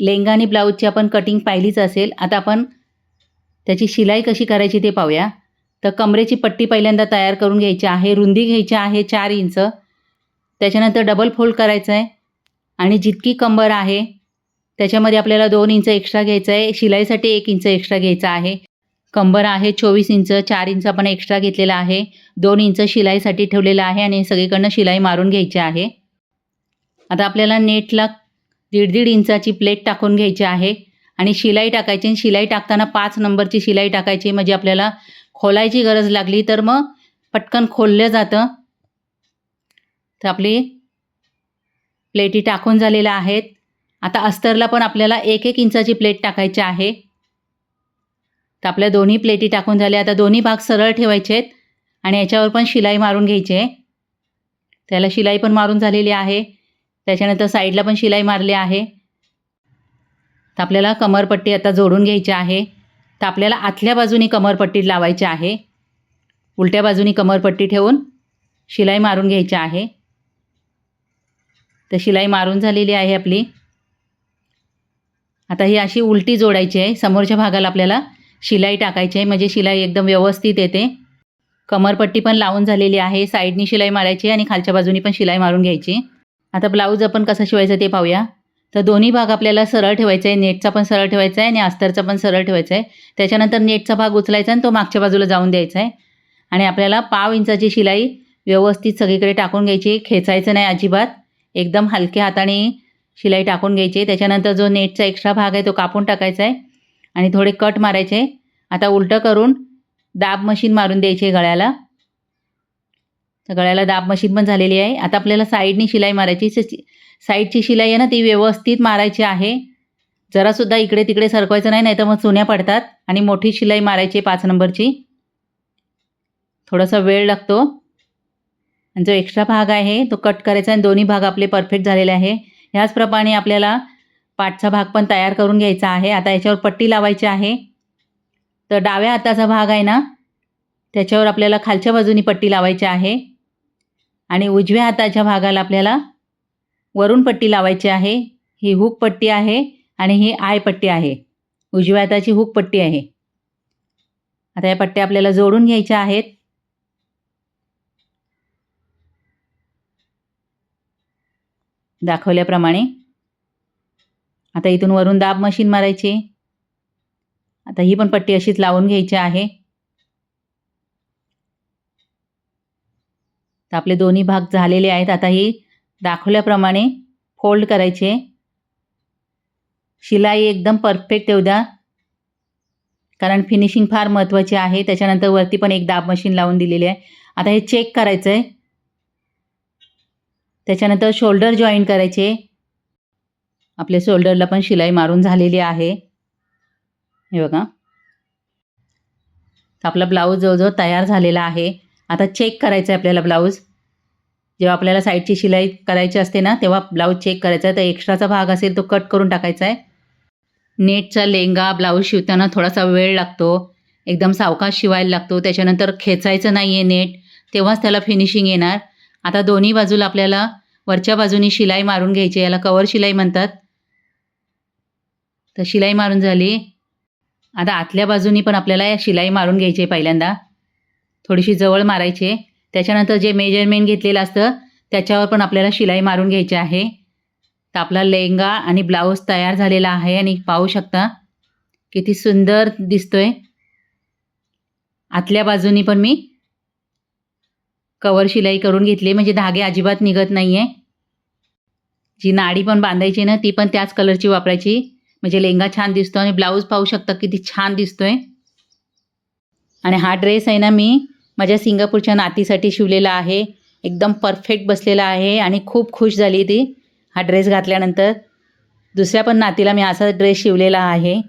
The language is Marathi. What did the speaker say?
लेंगा आणि ब्लाऊजची आपण कटिंग पाहिलीच असेल. आता आपण त्याची शिलाई कशी करायची ते पाहूया. तर कमरेची पट्टी पहिल्यांदा तयार करून घ्यायची आहे. रुंदी घ्यायची आहे चार इंच. त्याच्यानंतर डबल फोल्ड करायचं आहे. आणि जितकी कंबर आहे त्याच्यामध्ये आपल्याला दोन इंच एक्स्ट्रा घ्यायचं आहे. शिलाईसाठी एक इंच एक्स्ट्रा घ्यायचा आहे. कंबर आहे चोवीस इंच. चार इंच आपण एक्स्ट्रा घेतलेला आहे. दोन इंच शिलाईसाठी ठेवलेलं आहे आणि सगळीकडनं शिलाई मारून घ्यायची आहे. आता आपल्याला नेटला दीड दीड इंचाची प्लेट टाकून घ्यायची आहे. आणि शिलाई टाकायची आणि शिलाई टाकताना पाच नंबरची शिलाई टाकायची म्हणजे आपल्याला खोलायची गरज लागली तर मग पटकन खोललं जातं. तर आपली प्लेटी टाकून झालेल्या आहेत. आता अस्तरला पण आपल्याला एक एक इंचाची प्लेट टाकायची आहे. तर आपल्या दोन्ही प्लेटी टाकून झाल्या आता दोन्ही भाग सरळ ठेवायचे आहेत. आणि याच्यावर पण शिलाई मारून घ्यायची आहे. त्याला शिलाई पण मारून झालेली आहे. त्याच्यानंतर साईडला पण शिलाई मारली आहे. तर आपल्याला कमरपट्टी आता जोडून घ्यायची आहे. तर आपल्याला आतल्या बाजूनी कमरपट्टी लावायची आहे. उलट्या बाजूनी कमरपट्टी ठेवून शिलाई मारून घ्यायची आहे. तर शिलाई मारून झालेली आहे आपली. आता ही अशी उलटी जोडायची आहे. समोरच्या भागाला आपल्याला शिलाई टाकायची आहे. म्हणजे शिलाई एकदम व्यवस्थित येते. कमरपट्टी पण लावून झालेली आहे. साईडनी शिलाई मारायची आणि खालच्या बाजूनी पण शिलाई मारून घ्यायची. आता ब्लाऊज आपण कसं शिवायचं ते पाहूया. तर दोन्ही भाग आपल्याला सरळ ठेवायचा आहे. नेटचा पण सरळ ठेवायचा आहे आणि अस्तरचा पण सरळ ठेवायचा आहे. त्याच्यानंतर नेटचा भाग उचलायचा आणि तो मागच्या बाजूला जाऊन द्यायचा आहे. आणि आपल्याला पाव इंचाची शिलाई व्यवस्थित सगळीकडे टाकून घ्यायची. खेचायचं नाही अजिबात. एकदम हलक्या हाताने शिलाई टाकून घ्यायची. त्याच्यानंतर जो नेटचा एक्स्ट्रा भाग आहे तो कापून टाकायचा आहे. आणि थोडे कट मारायचे. आता उलटं करून दाब मशीन मारून द्यायची आहे गळ्याला. गळ्याला दाब मशीन पण झालेली आहे. आता आपल्याला साईडने शिलाई मारायची साईडची शिलाई आहे ना ती व्यवस्थित मारायची आहे. जरासुद्धा इकडे तिकडे सरकवायचं नाही नाही तर मग चुन्या पडतात आणि मोठी शिलाई मारायची पाच नंबरची. थोडासा वेळ लागतो. आणि जो एक्स्ट्रा भाग आहे तो कट करायचा आणि दोन्ही भाग आपले परफेक्ट झालेले आहे. ह्याचप्रमाणे आपल्याला पाठचा भाग पण तयार करून घ्यायचा आहे. आता याच्यावर पट्टी लावायची आहे. तर डाव्या हाताचा भाग आहे ना त्याच्यावर आपल्याला खालच्या बाजूनी पट्टी लावायची आहे. आणि उजव्या हाताच्या भागाला आपल्याला वरून पट्टी लावायची आहे. ही हुक पट्टी आहे आणि ही आय पट्टी आहे. उजव्या हाताची हुक पट्टी आहे. आता या पट्ट्या आपल्याला जोडून घ्यायच्या आहेत. दाखवल्याप्रमाणे. आता इथून वरून दाब मशीन मारायची. आता ही पण पट्टी अशीच लावून घ्यायची आहे. तर आपले दोन्ही भाग झालेले आहेत. आता ही दाखवल्याप्रमाणे फोल्ड करायचे. शिलाई एकदम परफेक्ट येऊ द्या कारण फिनिशिंग फार महत्त्वाची आहे. त्याच्यानंतर वरती पण एक दाब मशीन लावून दिलेली आहे. आता हे चेक करायचं आहे त्याच्यानंतर शोल्डर जॉईन करायचे. आपल्या शोल्डरला पण शिलाई मारून झालेली आहे. हे बघा. आपला ब्लाऊज जवळजवळ तयार झालेला आहे. आता चेक करायचं आहे आपल्याला ब्लाऊज जेव्हा आपल्याला साईडची शिलाई करायची असते ना तेव्हा ब्लाऊज चेक करायचा आहे तर एक्स्ट्राचा भाग असेल तो कट करून टाकायचा आहे नेटचा लेंगा ब्लाऊज शिवताना थोडासा वेळ लागतो. एकदम सावकाश शिवायला लागतो. त्याच्यानंतर खेचायचं नाही आहे नेट. तेव्हाच त्याला फिनिशिंग येणार. आता दोन्ही बाजूला आपल्याला वरच्या बाजूनी शिलाई मारून घ्यायची याला कवर शिलाई म्हणतात. तर शिलाई मारून झाली. आता आतल्या बाजूनी पण आपल्याला शिलाई मारून घ्यायची आहे पहिल्यांदा. थोडीशी जवळ मारायची. त्याच्यानंतर जे मेजरमेंट घेतलेलं असतं त्याच्यावर पण आपल्याला शिलाई मारून घ्यायची आहे. तर आपला लेहंगा आणि ब्लाऊज तयार झालेला आहे आणि पाहू शकता किती सुंदर दिसतोय. आतल्या बाजूनी पण मी कवर शिलाई करून घेतली म्हणजे धागे अजिबात निघत नाही आहे जी नाडी पण बांधायची ना ती पण त्याच कलरची वापरायची. म्हणजे लेहंगा छान दिसतो आणि ब्लाऊज पाहू शकता किती छान दिसतोय. आणि हा ड्रेस आहे ना मी माझ्या सिंगापूरच्या नातीसाठी शिवलेला आहे. एकदम परफेक्ट बसलेला आहे आणि खूप खुश झाली ती. हा ड्रेस घातल्यानंतर दुसऱ्या पण नातीला मी असा ड्रेस शिवलेला आहे.